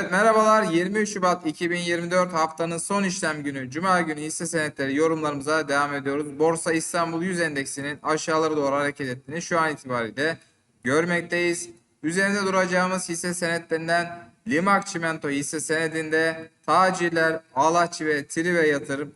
Evet merhabalar 23 Şubat 2024 haftanın son işlem günü Cuma günü hisse senetleri yorumlarımıza devam ediyoruz. Borsa İstanbul 100 endeksinin aşağılara doğru hareket ettiğini şu an itibariyle görmekteyiz. Üzerinde duracağımız hisse senetlerinden Limak Çimento hisse senedinde tacirler, Alaçı ve Trive yatırım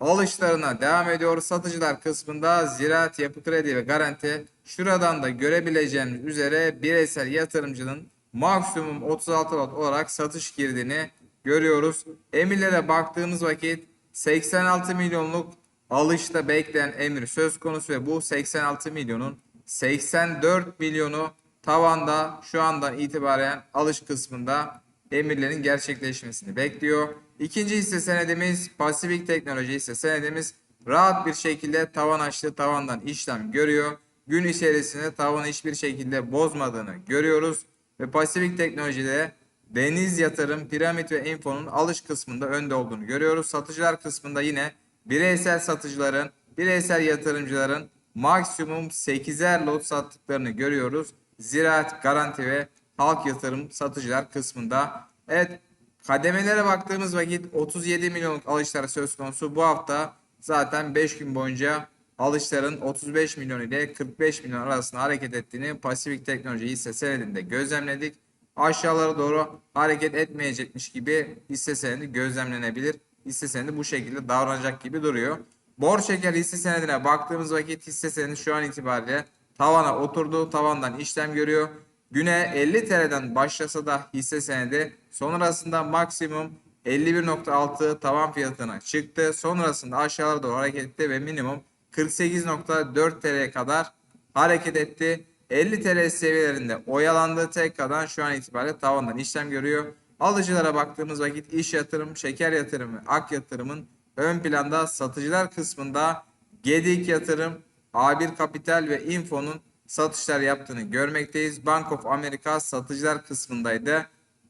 alışlarına devam ediyor. Satıcılar kısmında Ziraat Yapı Kredi ve Garanti şuradan da görebileceğiniz üzere bireysel yatırımcının maksimum 36 lot olarak satış girdiğini görüyoruz. Emirlere baktığımız vakit 86 milyonluk alışta bekleyen emir söz konusu ve bu 86 milyonun 84 milyonu tavanda şu andan itibaren alış kısmında emirlerin gerçekleşmesini bekliyor. İkinci hisse senedimiz Pasifik Teknoloji hisse senedimiz rahat bir şekilde tavan açtı tavandan işlem görüyor. Gün içerisinde tavanı hiçbir şekilde bozmadığını görüyoruz. Ve Pasifik Teknoloji'de Deniz Yatırım, Piramit ve Info'nun alış kısmında önde olduğunu görüyoruz. Satıcılar kısmında yine bireysel satıcıların, bireysel yatırımcıların maksimum 8'er lot sattıklarını görüyoruz. Ziraat, Garanti ve Halk Yatırım satıcılar kısmında. Evet kademelere baktığımız vakit 37 milyonluk alışlar söz konusu. Bu hafta zaten 5 gün boyunca alışların 35 milyon ile 45 milyon arasında hareket ettiğini Pasifik Teknoloji hisse senedinde gözlemledik. Aşağılara doğru hareket etmeyecekmiş gibi hisse senedi gözlemlenebilir. Hisse senedi bu şekilde davranacak gibi duruyor. Bor şeker hisse senedine baktığımız vakit hisse senedi şu an itibariyle tavana oturdu. Tavandan işlem görüyor. Güne 50 TL'den başlasa da hisse senedi sonrasında maksimum 51.6 tavan fiyatına çıktı. Sonrasında aşağılara doğru hareket etti ve minimum 48.4 TL'ye kadar hareket etti. 50 TL seviyelerinde oyalandığı tekrardan şu an itibariyle tavandan işlem görüyor. Alıcılara baktığımız vakit iş yatırım, şeker yatırım ve ak yatırımın ön planda satıcılar kısmında Gedik yatırım, A1 Kapital ve Info'nun satışlar yaptığını görmekteyiz. Bank of America satıcılar kısmındaydı.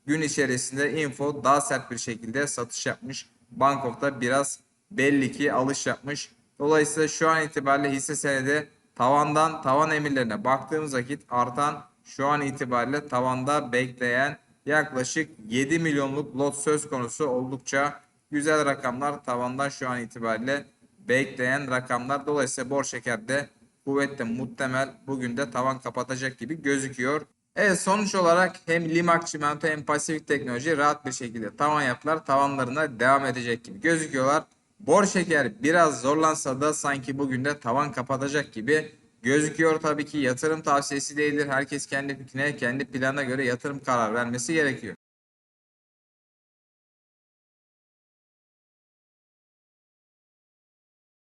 Gün içerisinde Info daha sert bir şekilde satış yapmış. Bank of'ta biraz belli ki alış yapmış. Dolayısıyla şu an itibariyle hisse senedi tavandan tavan emirlerine baktığımız vakit artan şu an itibariyle tavanda bekleyen yaklaşık 7 milyonluk lot söz konusu oldukça güzel rakamlar tavandan şu an itibariyle bekleyen rakamlar. Dolayısıyla bor şekerde kuvvetle muhtemel bugün de tavan kapatacak gibi gözüküyor. Evet sonuç olarak hem Limak Çimento hem Pasifik Teknoloji rahat bir şekilde tavan yaptılar. Tavanlarına devam edecek gibi gözüküyorlar. Bor şeker biraz zorlansa da sanki bugün de tavan kapatacak gibi gözüküyor. Tabii ki yatırım tavsiyesi değildir. Herkes kendi fikrine, kendi planına göre yatırım karar vermesi gerekiyor.